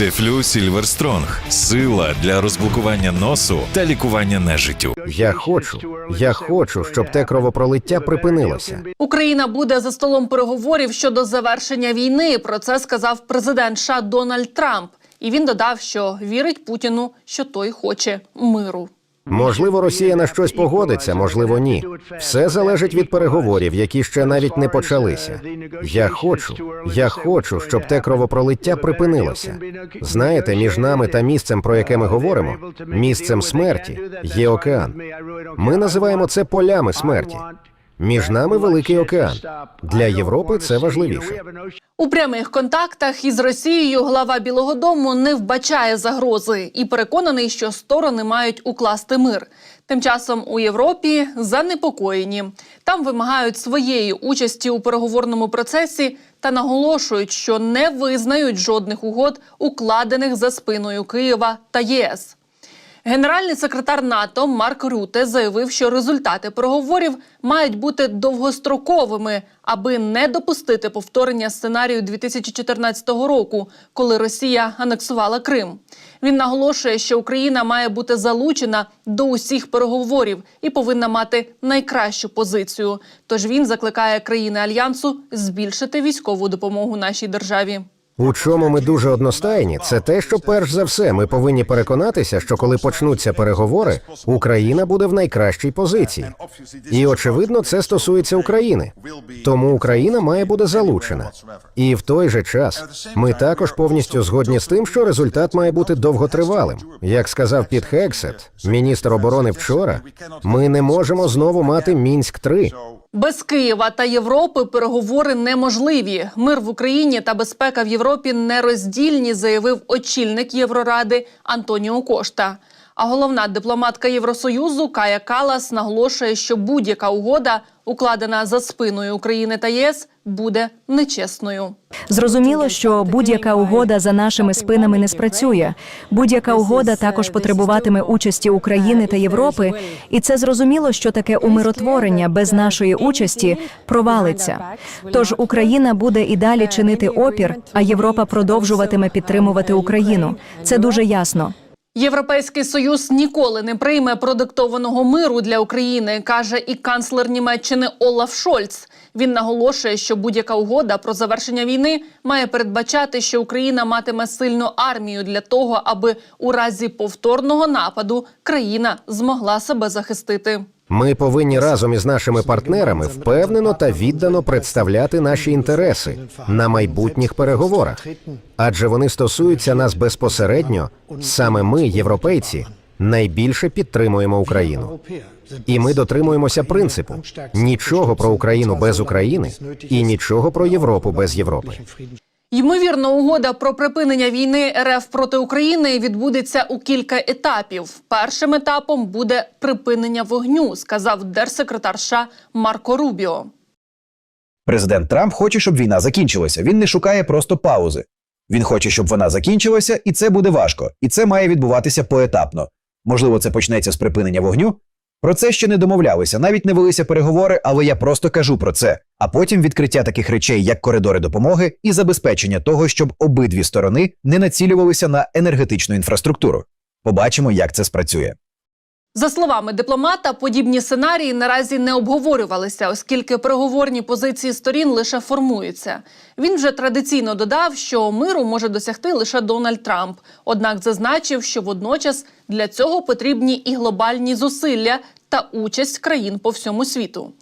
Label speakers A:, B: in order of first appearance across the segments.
A: Дефлю Сільверстронг сила для розблокування носу та лікування нежиттю.
B: Я хочу, я хочу, щоб те кровопролиття припинилося.
C: Україна буде за столом переговорів щодо завершення війни. Про це сказав президент США Дональд Трамп. І він додав, що вірить Путіну, що той хоче миру.
B: Можливо, Росія на щось погодиться, можливо, ні. Все залежить від переговорів, які ще навіть не почалися. Я хочу, я хочу, щоб те кровопролиття припинилося. Знаєте, між нами та місцем, про яке ми говоримо, місцем смерті є океан. Ми називаємо це полями смерті. Між нами великий океан. Для Європи це важливіше.
C: У прямих контактах із Росією глава Білого Дому не вбачає загрози і переконаний, що сторони мають укласти мир. Тим часом у Європі занепокоєні. Там вимагають своєї участі у переговорному процесі та наголошують, що не визнають жодних угод, укладених за спиною Києва та ЄС. Генеральний секретар НАТО Марк Рюте заявив, що результати переговорів мають бути довгостроковими, аби не допустити повторення сценарію 2014 року, коли Росія анексувала Крим. Він наголошує, що Україна має бути залучена до усіх переговорів і повинна мати найкращу позицію. Тож він закликає країни альянсу збільшити військову допомогу нашій державі.
B: У чому ми дуже одностайні, це те, що перш за все ми повинні переконатися, що коли почнуться переговори, Україна буде в найкращій позиції. І очевидно, це стосується України. Тому Україна має бути залучена. І в той же час ми також повністю згодні з тим, що результат має бути довготривалим. Як сказав Піт Хексет, міністр оборони вчора, ми не можемо знову мати мінськ 3
C: Без Києва та Європи переговори неможливі. Мир в Україні та безпека в Європі нероздільні, заявив очільник Євроради Антоніо Кошта. А головна дипломатка Євросоюзу Кая Калас наголошує, що будь-яка угода, укладена за спиною України та ЄС, буде нечесною.
D: Зрозуміло, що будь-яка угода за нашими спинами не спрацює. Будь-яка угода також потребуватиме участі України та Європи, і це зрозуміло, що таке умиротворення без нашої участі провалиться. Тож Україна буде і далі чинити опір, а Європа продовжуватиме підтримувати Україну. Це дуже ясно.
C: Європейський союз ніколи не прийме продиктованого миру для України, каже і канцлер Німеччини Олаф Шольц. Він наголошує, що будь-яка угода про завершення війни має передбачати, що Україна матиме сильну армію для того, аби у разі повторного нападу країна змогла себе захистити.
B: Ми повинні разом із нашими партнерами впевнено та віддано представляти наші інтереси на майбутніх переговорах, адже вони стосуються нас безпосередньо. Саме ми, європейці, найбільше підтримуємо Україну. І ми дотримуємося принципу нічого про Україну без України і нічого про Європу без Європи.
C: Ймовірно, угода про припинення війни РФ проти України відбудеться у кілька етапів. Першим етапом буде припинення вогню, сказав держсекретар США Марко Рубіо.
E: Президент Трамп хоче, щоб війна закінчилася. Він не шукає просто паузи. Він хоче, щоб вона закінчилася, і це буде важко. І це має відбуватися поетапно. Можливо, це почнеться з припинення вогню. Про це ще не домовлялися, навіть не велися переговори, але я просто кажу про це. А потім відкриття таких речей, як коридори допомоги, і забезпечення того, щоб обидві сторони не націлювалися на енергетичну інфраструктуру. Побачимо, як це спрацює.
C: За словами дипломата, подібні сценарії наразі не обговорювалися, оскільки переговорні позиції сторін лише формуються. Він вже традиційно додав, що миру може досягти лише Дональд Трамп. Однак зазначив, що водночас для цього потрібні і глобальні зусилля та участь країн по всьому світу.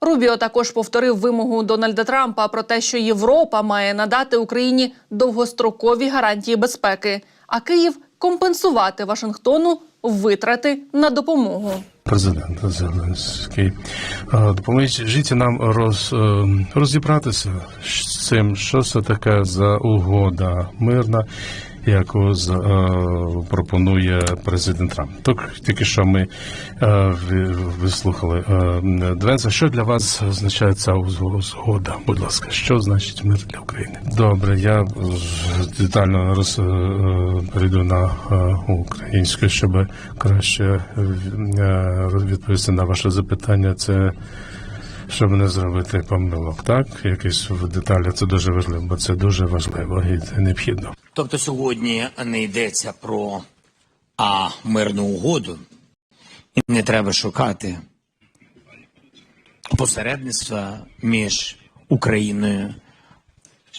C: Рубіо також повторив вимогу Дональда Трампа про те, що Європа має надати Україні довгострокові гарантії безпеки, а Київ компенсувати Вашингтону витрати на допомогу.
F: Президент Зеленський, е, допоможіть нам роз, е, розібратися з цим, що це таке за угода мирна, яку е, пропонує президент Трамп. Так, тільки що ми е, вислухали е, Двенса. Що для вас означає ця згода? Будь ласка, що значить мир для України? Добре, я детально роз, перейду на українську, щоб краще відповісти на ваше запитання. Це щоб не зробити помилок, так? Якісь в деталі це дуже важливо, бо це дуже важливо і це необхідно.
G: Тобто сьогодні не йдеться про а, мирну угоду, і не треба шукати посередництва між Україною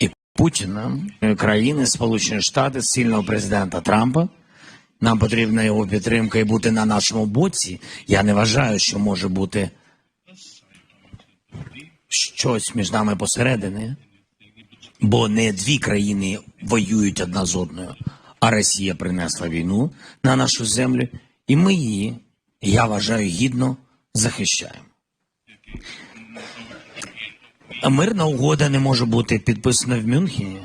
G: і Путіном, країни Сполучені Штати, сильного президента Трампа. Нам потрібна його підтримка і бути на нашому боці. Я не вважаю, що може бути щось між нами посередині, бо не дві країни воюють одна з одною, а Росія принесла війну на нашу землю, і ми її, я вважаю, гідно захищаємо. Мирна угода не може бути підписана в Мюнхені.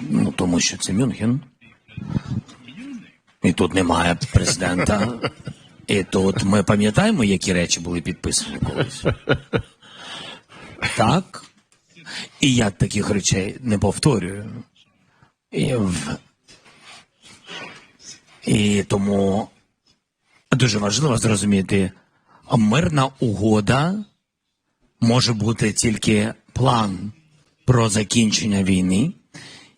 G: Ну, тому що це Мюнхен. І тут немає президента. І тут ми пам'ятаємо, які речі були підписані колись. Так. І я таких речей не повторюю. І, і тому дуже важливо зрозуміти, мирна угода може бути тільки план про закінчення війни,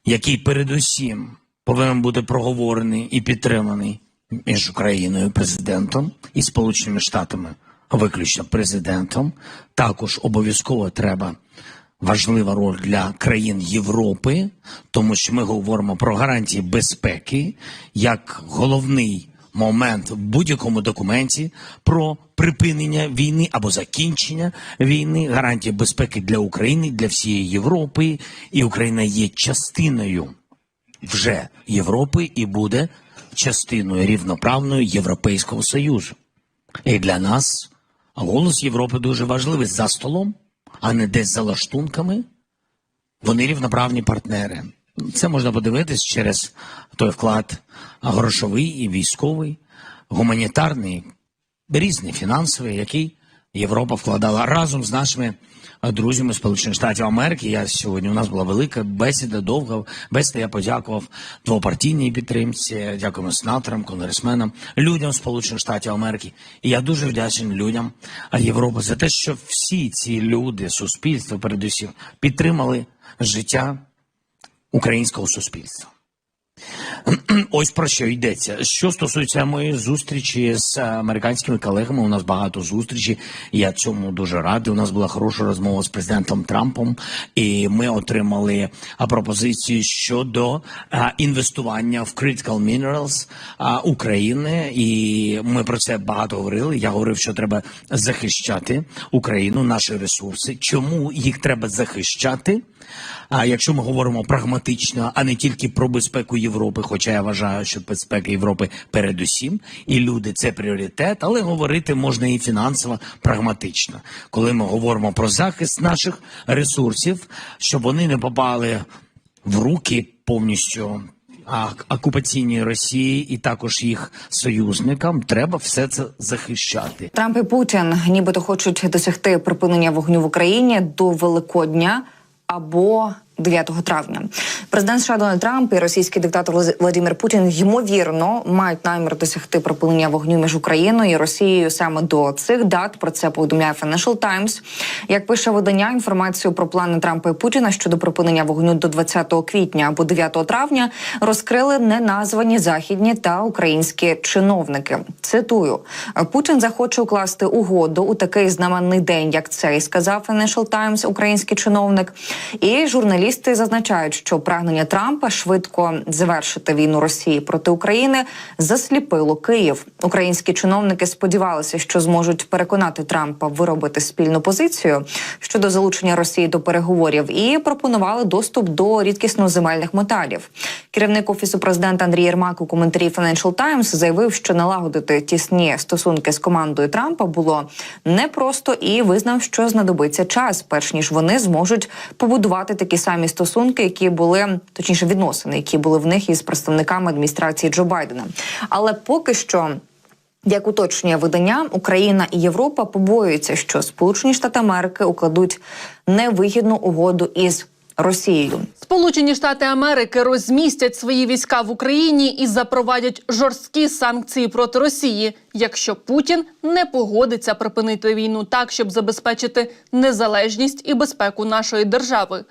G: який передусім повинен бути проговорений і підтриманий між Україною, президентом і Сполученими Штатами, виключно президентом. Також обов'язково треба важлива роль для країн Європи, тому що ми говоримо про гарантії безпеки як головний момент в будь-якому документі про припинення війни або закінчення війни, гарантії безпеки для України, для всієї Європи, і Україна є частиною вже Європи і буде частиною рівноправною Європейського Союзу. І для нас голос Європи дуже важливий за столом, а не десь за лаштунками. Вони рівноправні партнери. Це можна подивитись через той вклад грошовий і військовий, гуманітарний, різний фінансовий, який Європа вкладала разом з нашими е, друзями Сполучених Штатів Америки. Я сьогодні у нас була велика бесіда, довга бесіда. Я подякував двопартійній підтримці, дякуємо сенаторам, конгресменам, людям Сполучених Штатів Америки. І я дуже вдячний людям е, Європи за те, що всі ці люди, суспільство, передусім, підтримали життя українського суспільства. Ось про що йдеться. Що стосується моєї зустрічі з американськими колегами, у нас багато зустрічей. Я цьому дуже радий. У нас була хороша розмова з президентом Трампом, і ми отримали пропозиції щодо інвестування в Critical Minerals України. І ми про це багато говорили. Я говорив, що треба захищати Україну, наші ресурси. Чому їх треба захищати? А якщо ми говоримо прагматично, а не тільки про безпеку Європи, хоча я вважаю, що безпека Європи передусім, і люди це пріоритет, але говорити можна і фінансово прагматично, коли ми говоримо про захист наших ресурсів, щоб вони не попали в руки повністю. А окупаційній Росії і також їх союзникам треба все це захищати.
H: Трамп і Путін нібито хочуть досягти припинення вогню в Україні до Великодня або 9 травня. Президент США Дональд Трамп і російський диктатор Влади- Владимир Путін ймовірно мають намір досягти припинення вогню між Україною і Росією саме до цих дат. Про це повідомляє Financial Times. Як пише видання, інформацію про плани Трампа і Путіна щодо припинення вогню до 20 квітня або 9 травня розкрили неназвані західні та українські чиновники. Цитую: Путін захоче укласти угоду у такий знаменний день, як цей, сказав Financial Times, український чиновник. І журналісти зазначають, що прагнення Трампа швидко завершити війну Росії проти України засліпило Київ. Українські чиновники сподівалися, що зможуть переконати Трампа виробити спільну позицію щодо залучення Росії до переговорів і пропонували доступ до рідкісно земельних металів. Керівник офісу президента Андрій Єрмак у коментарі Financial Times заявив, що налагодити тісні стосунки з командою Трампа було непросто і визнав, що знадобиться час, перш ніж вони зможуть побудувати такі самі стосунки, які були точніше відносини, які були в них із представниками адміністрації Джо Байдена. Але поки що. Як уточнює видання, Україна і Європа побоюються, що Сполучені Штати Америки укладуть невигідну угоду із Росією.
C: Сполучені Штати Америки розмістять свої війська в Україні і запровадять жорсткі санкції проти Росії, якщо Путін не погодиться припинити війну так, щоб забезпечити незалежність і безпеку нашої держави.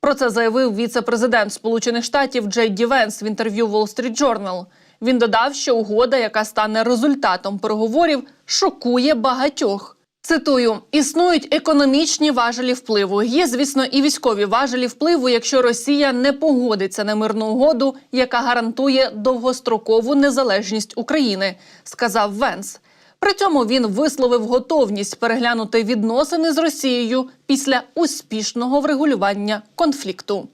C: Про це заявив віце-президент Сполучених Штатів Джей Ді Венс в інтерв'ю Wall Street Journal. Він додав, що угода, яка стане результатом переговорів, шокує багатьох. Цитую: існують економічні важелі впливу. Є, звісно, і військові важелі впливу, якщо Росія не погодиться на мирну угоду, яка гарантує довгострокову незалежність України, сказав Венс. При цьому він висловив готовність переглянути відносини з Росією після успішного врегулювання конфлікту.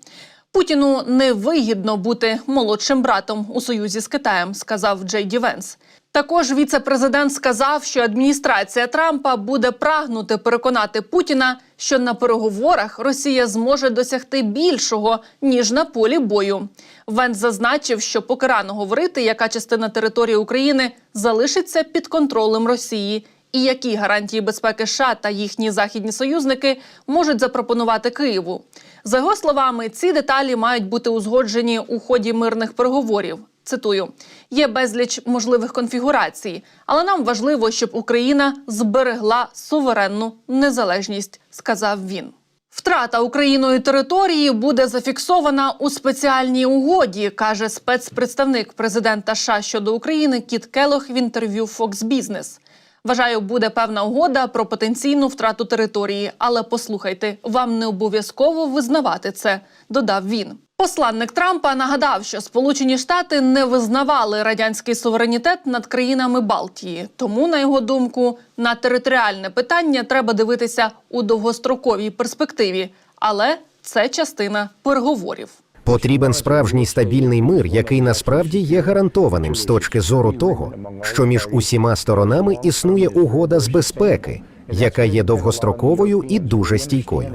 C: Путіну невигідно бути молодшим братом у союзі з Китаєм, сказав Джей Ді Венс. Також віце-президент сказав, що адміністрація Трампа буде прагнути переконати Путіна, що на переговорах Росія зможе досягти більшого ніж на полі бою. Венс зазначив, що поки рано говорити, яка частина території України залишиться під контролем Росії, і які гарантії безпеки США та їхні західні союзники можуть запропонувати Києву. За його словами, ці деталі мають бути узгоджені у ході мирних переговорів. Цитую: є безліч можливих конфігурацій, але нам важливо, щоб Україна зберегла суверенну незалежність, сказав він. Втрата Україною території буде зафіксована у спеціальній угоді, каже спецпредставник президента США щодо України Кіт Келох в інтерв'ю Fox Business. Вважаю, буде певна угода про потенційну втрату території, але послухайте, вам не обов'язково визнавати це, додав він. Посланник Трампа нагадав, що Сполучені Штати не визнавали радянський суверенітет над країнами Балтії. Тому, на його думку, на територіальне питання треба дивитися у довгостроковій перспективі, але це частина переговорів.
B: Потрібен справжній стабільний мир, який насправді є гарантованим з точки зору того, що між усіма сторонами існує угода з безпеки, яка є довгостроковою і дуже стійкою.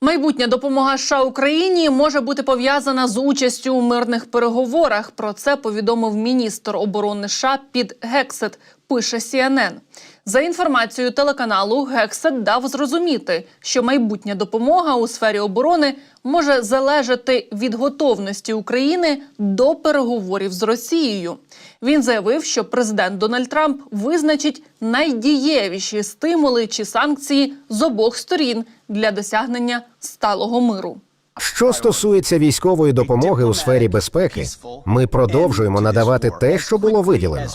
C: Майбутня допомога США Україні може бути пов'язана з участю у мирних переговорах. Про це повідомив міністр оборони США під Гексет. Пише CNN. За інформацією телеканалу, Гексет дав зрозуміти, що майбутня допомога у сфері оборони може залежати від готовності України до переговорів з Росією. Він заявив, що президент Дональд Трамп визначить найдієвіші стимули чи санкції з обох сторін для досягнення сталого миру.
B: Що стосується військової допомоги у сфері безпеки, ми продовжуємо надавати те, що було виділено.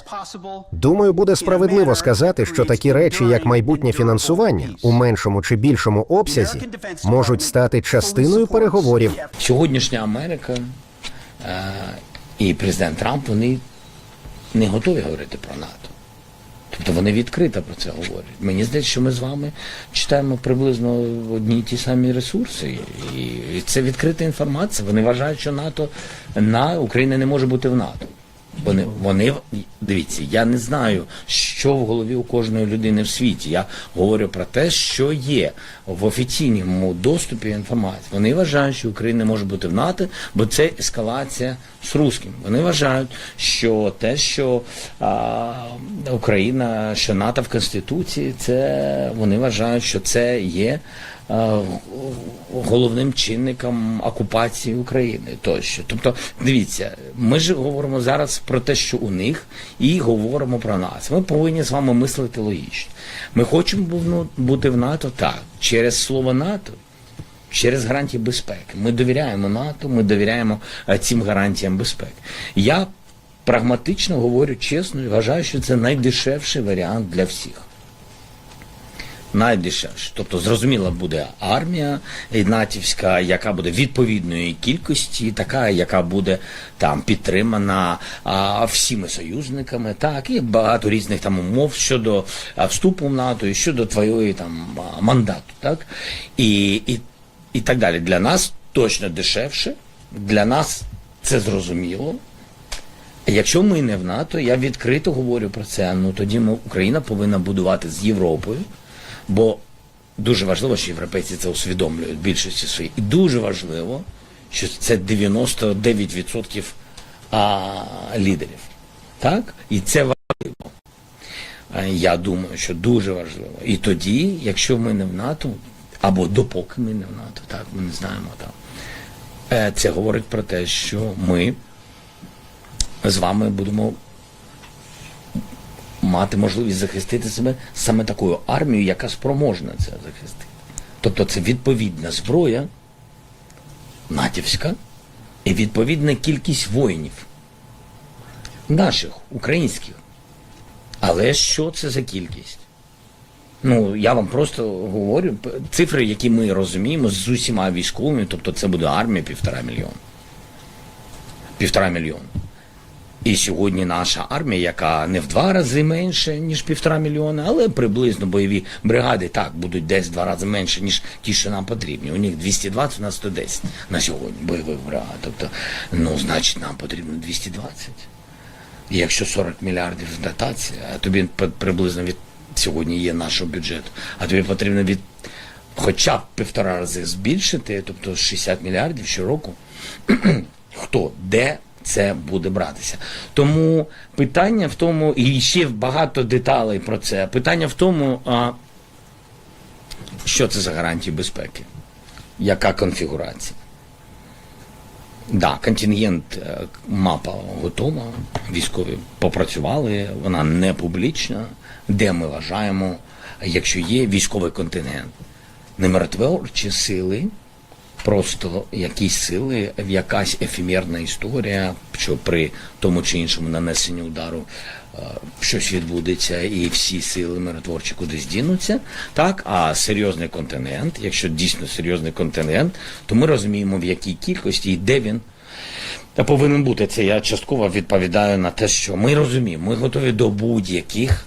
B: Думаю, буде справедливо сказати, що такі речі, як майбутнє фінансування у меншому чи більшому обсязі, можуть стати частиною переговорів.
G: Сьогоднішня Америка е, і президент Трамп вони не готові говорити про НАТО. Тобто вони відкрито про це говорять. Мені здається, що ми з вами читаємо приблизно одні й ті самі ресурси. І, це відкрита інформація. Вони вважають, що НАТО на Україна не може бути в НАТО. Вони, вони дивіться, я не знаю, що в голові у кожної людини в світі. Я говорю про те, що є в офіційному доступі інформації. Вони вважають, що Україна може бути в НАТО, бо це ескалація з русським. Вони вважають, що те, що а, Україна, що НАТО в Конституції, це вони вважають, що це є головним чинником окупації України тощо. Тобто, дивіться, ми ж говоримо зараз про те, що у них, і говоримо про нас. Ми повинні з вами мислити логічно. Ми хочемо бути в НАТО так, через слово НАТО. Через гарантії безпеки. Ми довіряємо НАТО, ми довіряємо е, цим гарантіям безпеки. Я прагматично говорю чесно і вважаю, що це найдешевший варіант для всіх найдешевше. Тобто, зрозуміла буде армія натівська, яка буде відповідної кількості, така, яка буде там підтримана а, всіми союзниками, так і багато різних там умов щодо вступу в НАТО і щодо твоєї там мандату, так і, і, і так далі. Для нас точно дешевше, для нас це зрозуміло. Якщо ми не в НАТО, я відкрито говорю про це. Ну тоді ми, Україна повинна будувати з Європою, бо дуже важливо, що європейці це усвідомлюють в більшості своїй. І дуже важливо, що це 99% лідерів. Так? І це важливо. Я думаю, що дуже важливо. І тоді, якщо ми не в НАТО, або допоки ми не в НАТО, так, ми не знаємо там. е, Це говорить про те, що ми з вами будемо мати можливість захистити себе саме такою армією, яка спроможна це захистити. Тобто це відповідна зброя, натівська і відповідна кількість воїнів наших, українських. Але що це за кількість? Ну, я вам просто говорю цифри, які ми розуміємо з усіма військовими, тобто це буде армія півтора мільйона. Півтора мільйона. І сьогодні наша армія, яка не в два рази менше, ніж півтора мільйона, але приблизно бойові бригади так будуть десь в два рази менше, ніж ті, що нам потрібні. У них 220, у нас 110 на сьогодні бойових бригад. Тобто, ну, значить, нам потрібно 220. І якщо 40 мільярдів дотація, а тобі приблизно від сьогодні є нашого бюджету, а тобі потрібно від хоча б півтора рази збільшити, тобто 60 мільярдів щороку. Хто, де це буде братися? Тому питання в тому, і ще багато деталей про це. Питання в тому, а, що це за гарантії безпеки, яка конфігурація. Да, контингент, е, мапа готова, військові попрацювали, вона не публічна, де ми вважаємо, якщо є військовий контингент, не миротворчі сили, просто якісь сили, якась ефемерна історія, що при тому чи іншому нанесенні удару е, щось відбудеться, і всі сили миротворчі кудись дінуться. Так, а серйозний континент, якщо дійсно серйозний континент, то ми розуміємо, в якій кількості і де він. Та повинен бути це. Я частково відповідаю на те, що ми розуміємо, ми готові до будь-яких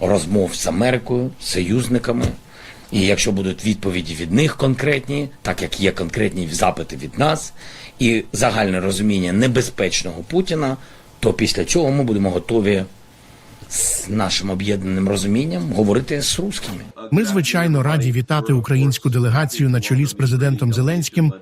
G: розмов з Америкою, з союзниками. І якщо будуть відповіді від них конкретні, так як є конкретні запити від нас, і загальне розуміння небезпечного Путіна, то після цього ми будемо готові з нашим об'єднаним розумінням говорити з русскими.
I: Ми звичайно раді вітати українську делегацію на чолі з президентом Зеленським.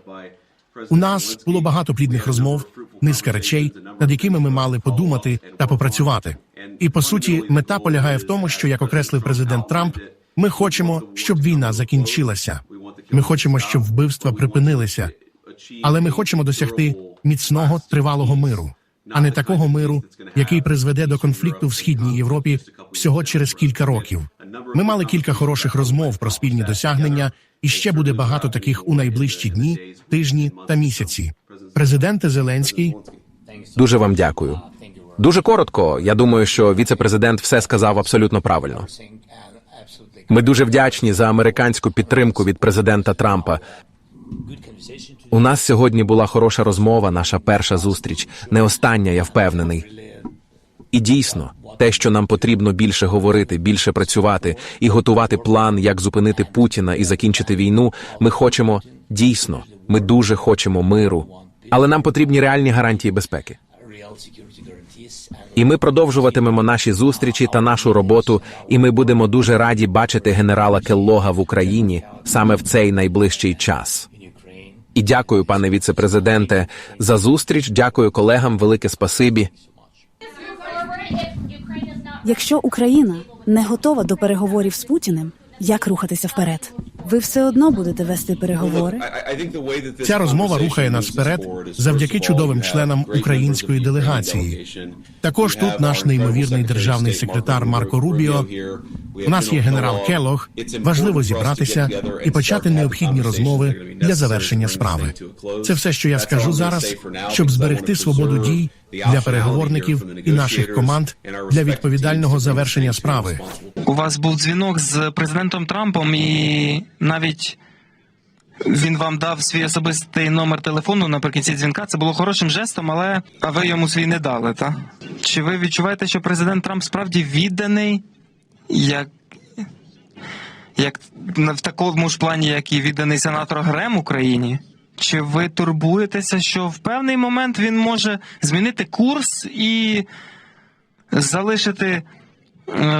I: У нас було багато плідних розмов, низка речей, над якими ми мали подумати та попрацювати. І по суті, мета полягає в тому, що як окреслив президент Трамп, ми хочемо, щоб війна закінчилася. Ми хочемо, щоб вбивства припинилися, але ми хочемо досягти міцного тривалого миру, а не такого миру, який призведе до конфлікту в східній Європі всього через кілька років. Ми мали кілька хороших розмов про спільні досягнення, і ще буде багато таких у найближчі дні, тижні та місяці. Президенте Зеленський,
J: Дуже вам дякую. Дуже коротко. Я думаю, що віце-президент все сказав абсолютно правильно. Ми дуже вдячні за американську підтримку від президента Трампа. У нас сьогодні була хороша розмова, наша перша зустріч, не остання, я впевнений. І дійсно, те, що нам потрібно більше говорити, більше працювати і готувати план, як зупинити Путіна і закінчити війну. Ми хочемо дійсно, ми дуже хочемо миру, але нам потрібні реальні гарантії безпеки. І ми продовжуватимемо наші зустрічі та нашу роботу, і ми будемо дуже раді бачити генерала Келлога в Україні саме в цей найближчий час. І дякую, пане віце-президенте, за зустріч. Дякую колегам. Велике спасибі.
K: Якщо Україна не готова до переговорів з Путіним, як рухатися вперед? Ви все одно будете вести переговори.
I: ця розмова рухає нас вперед завдяки чудовим членам української делегації. Також тут наш неймовірний державний секретар Марко Рубіо. У нас є генерал Келлог. Важливо зібратися і почати необхідні розмови для завершення справи. Це все, що я скажу зараз, щоб зберегти свободу дій для переговорників і наших команд для відповідального завершення справи.
L: У вас був дзвінок з президентом Трампом, і навіть він вам дав свій особистий номер телефону наприкінці дзвінка. Це було хорошим жестом, але ви йому свій не дали, так? Чи ви відчуваєте, що президент Трамп справді відданий, як, як в такому ж плані, як і відданий сенатор Грем Україні? Чи ви турбуєтеся, що в певний момент він може змінити курс і залишити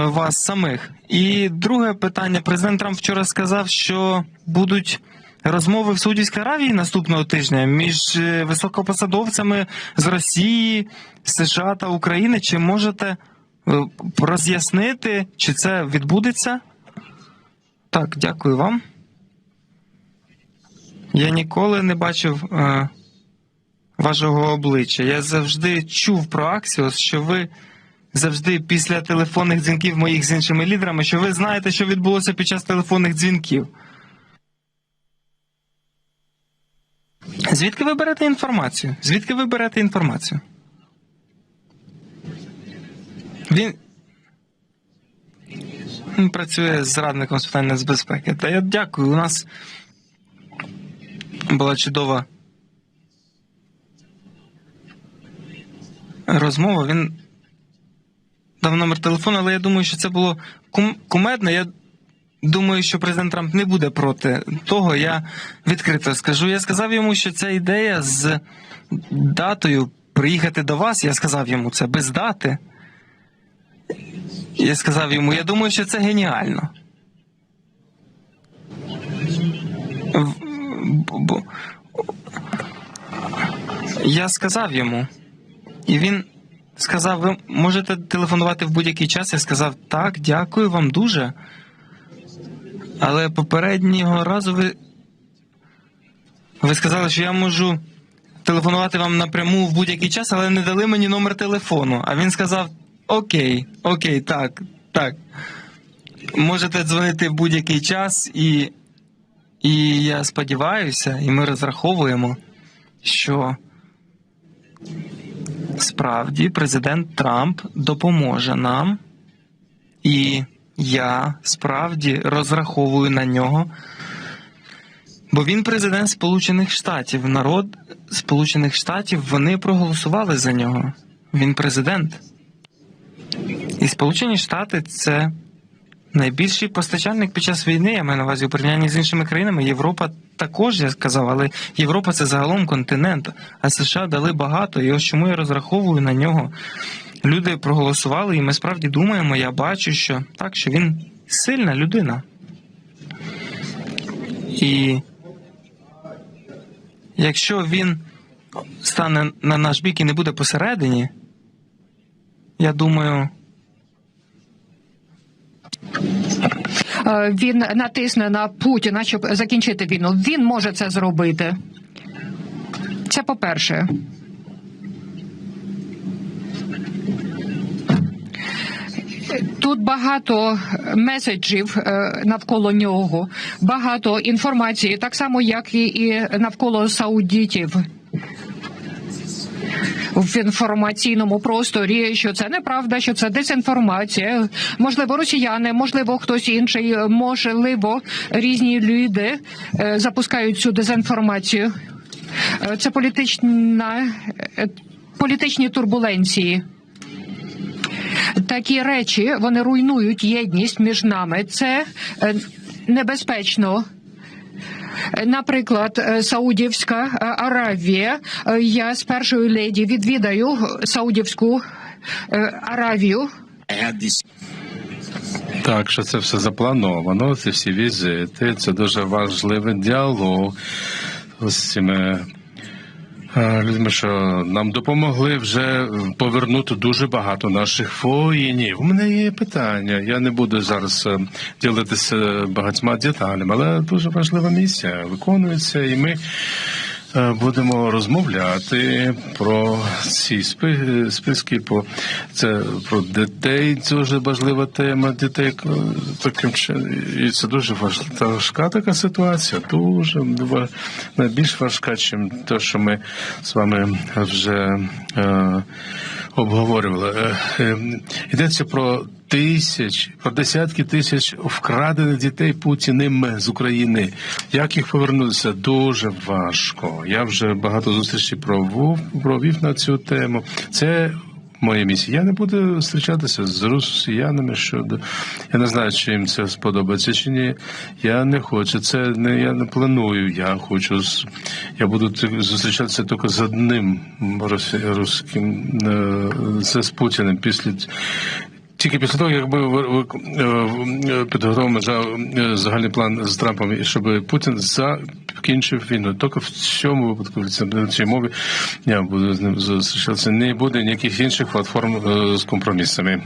L: вас самих. І друге питання. Президент Трамп вчора сказав, що будуть розмови в Саудівській Аравії наступного тижня між е, високопосадовцями з Росії, США та України. Чи можете е, роз'яснити, чи це відбудеться? Так, дякую вам. Я ніколи не бачив е, вашого обличчя. Я завжди чув про Аксіос, що ви завжди після телефонних дзвінків моїх з іншими лідерами, що ви знаєте, що відбулося під час телефонних дзвінків. Звідки ви берете інформацію? Звідки ви берете інформацію? Він. Він працює з радником з питань нацбезпеки. Та я дякую. У нас була чудова розмова. Він дав номер телефону, але я думаю, що це було кум- кумедно. Я думаю, що президент Трамп не буде проти того. Я відкрито скажу. Я сказав йому, що ця ідея з датою приїхати до вас. Я сказав йому це без дати. Я сказав йому, я думаю, що це геніально. Я сказав йому, і він сказав: ви можете телефонувати в будь-який час. Я сказав, так, дякую вам дуже. Але попереднього разу ви. Ви сказали, що я можу телефонувати вам напряму в будь-який час, але не дали мені номер телефону. А він сказав: Окей, окей, так, так. Можете дзвонити в будь-який час, і, і я сподіваюся, і ми розраховуємо, що справді президент Трамп допоможе нам, і я справді розраховую на нього. Бо він президент Сполучених Штатів. Народ Сполучених Штатів вони проголосували за нього. Він президент. І Сполучені Штати це найбільший постачальник під час війни. Я маю на увазі у порівнянні з іншими країнами. Європа також я сказав, але Європа це загалом континент. А США дали багато. І ось чому я розраховую на нього. Люди проголосували, і ми справді думаємо. Я бачу, що так, що він сильна людина. І якщо він стане на наш бік і не буде посередині, я думаю,
M: Він натисне на Путіна, щоб закінчити війну. Він може це зробити. Це по-перше. Тут багато меседжів е, навколо нього, багато інформації, так само як і навколо саудітів. В інформаційному просторі, що це неправда, що це дезінформація. Можливо, росіяни, можливо, хтось інший, можливо, різні люди е, запускають цю дезінформацію. Е, Це політична е, політичні турбуленції. Такі речі вони руйнують єдність між нами. Це е, небезпечно. Наприклад, е, Саудівська е, Аравія. Е, Я з першою леді відвідаю Саудівську Аравію.
F: Так, що це все заплановано, ці всі візити, це дуже важливий діалог з цими е, людьми, що нам допомогли вже повернути дуже багато наших воїнів. У мене є питання. Я не буду зараз е, ділитися багатьма деталями, але дуже важлива місія виконується, і ми. Е, Будемо розмовляти про ці списки, по це про дітей. Дуже важлива тема дітей е, таким. І це дуже важка така ситуація. Дуже найбільш важка, чим те, що ми з вами вже е, обговорювали. Е, Йдеться про тисяч, про десятки тисяч вкрадених дітей Путіним з України. Як їх повернутися? Дуже важко. Я вже багато зустрічей провів, провів на цю тему. Це моя місія. Я не буду зустрічатися з росіянами щодо. Я не знаю, чи їм це сподобається чи ні. Я не хочу. Це не я не планую. Я хочу я буду зустрічатися тільки з одним росі- русським е, це з Путіним після. Тільки після того, якби ви е, підготовимо за е, загальний план з Трампом, щоб Путін закінчив війну. Тільки в цьому випадку в цій- мові я буду з ним зустрічатися. Не буде ніяких інших платформ е, з компромісами.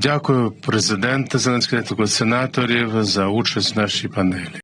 F: Дякую президенту Зеленського, дякую сенаторів за участь в нашій панелі.